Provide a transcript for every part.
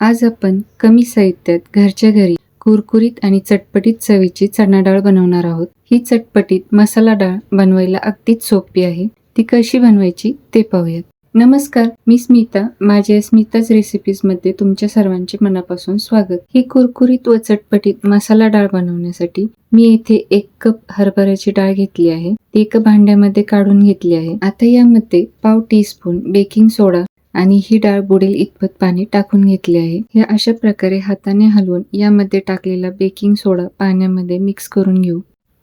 आज आपण कमी साहित्यात घरच्या घरी कुरकुरीत आणि चटपटीत चवीची चणा डाळ बनवणार आहोत. ही चटपटीत मसाला डाळ बनवायला अगदीच सोपी आहे. ती कशी बनवायची ते पाहूयात. नमस्कार मी स्मिता. माझ्या स्मिताज रेसिपीजमध्ये तुमच्या सर्वांचे मनापासून स्वागत. ही कुरकुरीत व चटपटीत मसाला डाळ बनवण्यासाठी मी येथे एक कप हरभऱ्याची डाळ घेतली आहे. ती एका भांड्यामध्ये काढून घेतली आहे. आता यामध्ये पाव टी स्पून बेकिंग सोडा आणि ही डाळ बुडेल इतपत पाणी टाकून घेतले आहे. हे अशा प्रकारे हाताने हलवून यामध्ये टाकलेला बेकिंग सोडा पाण्यामध्ये मिक्स करून घेऊ.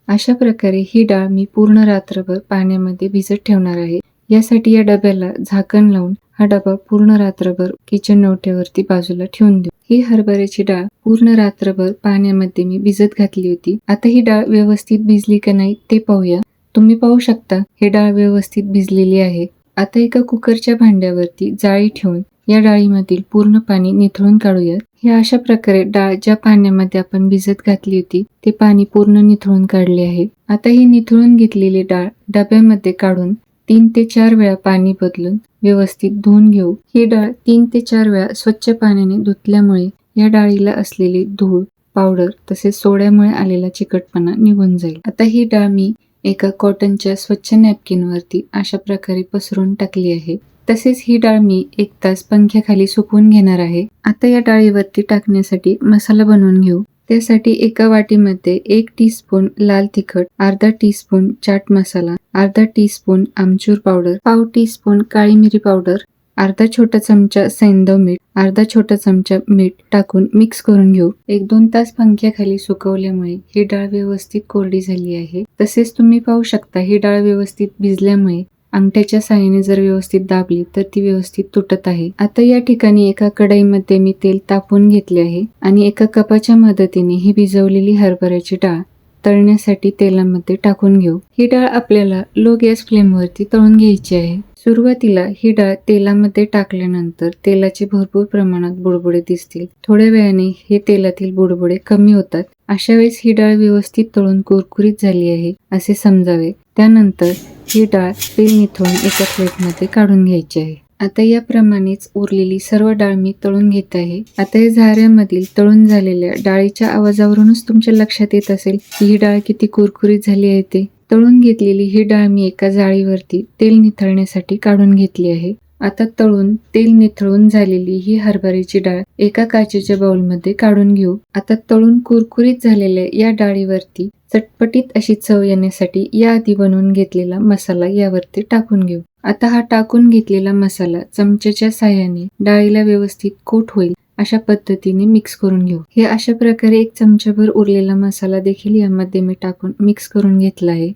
अशा प्रकारे ही डाळ मी पूर्ण रात्रभर पाण्यामध्ये भिजत ठेवणार आहे. यासाठी या डब्याला झाकण लावून हा डबा पूर्ण रात्रभर किचन नोट्यावरती बाजूला ठेवून देऊ. ही हरभऱ्याची डाळ पूर्ण रात्रभर पाण्यामध्ये मी भिजत घातली होती. आता ही डाळ व्यवस्थित भिजली का नाही ते पाहूया. तुम्ही पाहू शकता ही डाळ व्यवस्थित भिजलेली आहे. आता एका कुकरच्या भांड्यावरती जाळी ठेवून या डाळीमधील पूर्ण पाणी निथळून काढूयात. हे अशा प्रकारे डाळ ज्या पाण्यामध्ये आपण भिजत घातली होती ते पाणी पूर्ण निथळून काढले आहे. आता ही निथळून घेतलेली डाळ डब्यामध्ये काढून तीन ते चार वेळा पाणी बदलून व्यवस्थित धुवून घेऊ. ही डाळ तीन ते चार वेळा स्वच्छ पाण्याने धुतल्यामुळे या डाळीला असलेली धूळ पावडर तसेच सोड्यामुळे आलेला चिकटपणा निघून जाईल. आता ही डाळ मी एका कॉटनच्या स्वच्छ नॅपकिनवरती अशा प्रकारे पसरून टाकली आहे. तसेच ही डाळ मी एक तास पंख्याखाली सुकवून घेणार आहे. आता या डाळीवरती टाकण्यासाठी मसाला बनवून घेऊ. त्यासाठी एका वाटीमध्ये एक टीस्पून लाल तिखट अर्धा टीस्पून चाट मसाला अर्धा टीस्पून आमचूर पावडर पाव टीस्पून काळी मिरी पावडर अर्धा छोटा चमचा सैंदव मीठ अर्धा छोटा चमचा मीठ टाकून मिक्स करून घेऊ. एक दोन तास पंख्याखाली सुकवल्यामुळे ही डाळ व्यवस्थित कोरडी झाली आहे. तसेच तुम्ही पाहू शकता ही डाळ व्यवस्थित भिजल्यामुळे अंगठ्याच्या साहाय्याने जर व्यवस्थित दाबली तर ती व्यवस्थित तुटत आहे. आता या ठिकाणी एका कढईमध्ये मी तेल तापवून घेतले आहे आणि एका कपाच्या मदतीने ही भिजवलेली हरभऱ्याची डाळ तळण्यासाठी तेलामध्ये टाकून घेऊ. ही डाळ आपल्याला लो गॅस फ्लेमवरती तळून घ्यायची आहे. सुरुवातीला ही डाळ तेलामध्ये टाकल्यानंतर तेलाचे भरपूर प्रमाणात बुडबुडे दिसतील. थोड्या वेळाने हे तेलातील बुडबुडे कमी होतात. अशा वेळेस ही डाळ व्यवस्थित तळून कुरकुरीत झाली आहे असे समजावे. त्यानंतर ही डाळ तेल निथळून एका प्लेटमध्ये काढून घ्यायची आहे. आता याप्रमाणेच उरलेली सर्व डाळ मी तळून घेत आहे. आता या झाऱ्यामधील तळून झालेल्या डाळीच्या आवाजावरूनच तुमच्या लक्षात येत असेल की ही डाळ किती कुरकुरीत झाली आहे ते. तळून घेतलेली ही डाळ मी एका जाळीवरती तेल निथळण्यासाठी काढून घेतली आहे. आता तळून तेल निथळून झालेली ही हरभऱ्याची डाळ एका काचेच्या बाउलमध्ये काढून घेऊ. आता तळून कुरकुरीत झालेल्या या डाळीवरती चटपटीत अशी चव येण्यासाठी याआधी बनवून घेतलेला मसाला यावरती टाकून घेऊ. आता हा टाकून घेतलेला मसाला चमच्याच्या साह्याने डाळीला व्यवस्थित कोट होईल अशा पद्धतीने मिक्स करून घेऊ. हे अशा प्रकारे एक चमचाभर उरलेला मसाला देखील यामध्ये मी टाकून मिक्स करून घेतला आहे.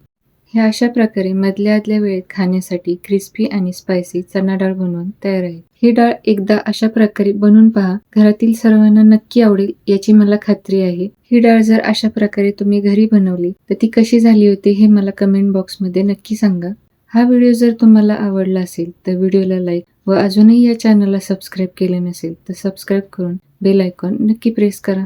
हे अशा प्रकारे मधल्या आदल्या वेळेत खाण्यासाठी क्रिस्पी आणि स्पायसी चना डाळ बनवून तयार आहे. ही डाळ एकदा अशा प्रकारे बनवून पहा. घरातील सर्वांना नक्की आवडेल याची मला खात्री आहे. ही डाळ जर अशा प्रकारे तुम्ही घरी बनवली तर ती कशी झाली होती हे मला कमेंट बॉक्समध्ये नक्की सांगा. हा व्हिडिओ जर तुम्हाला आवडला असेल तर व्हिडिओला लाईक व अजूनही या चॅनलला सबस्क्राईब केले नसेल तर सबस्क्राईब करून बेल आयकॉन नक्की प्रेस करा.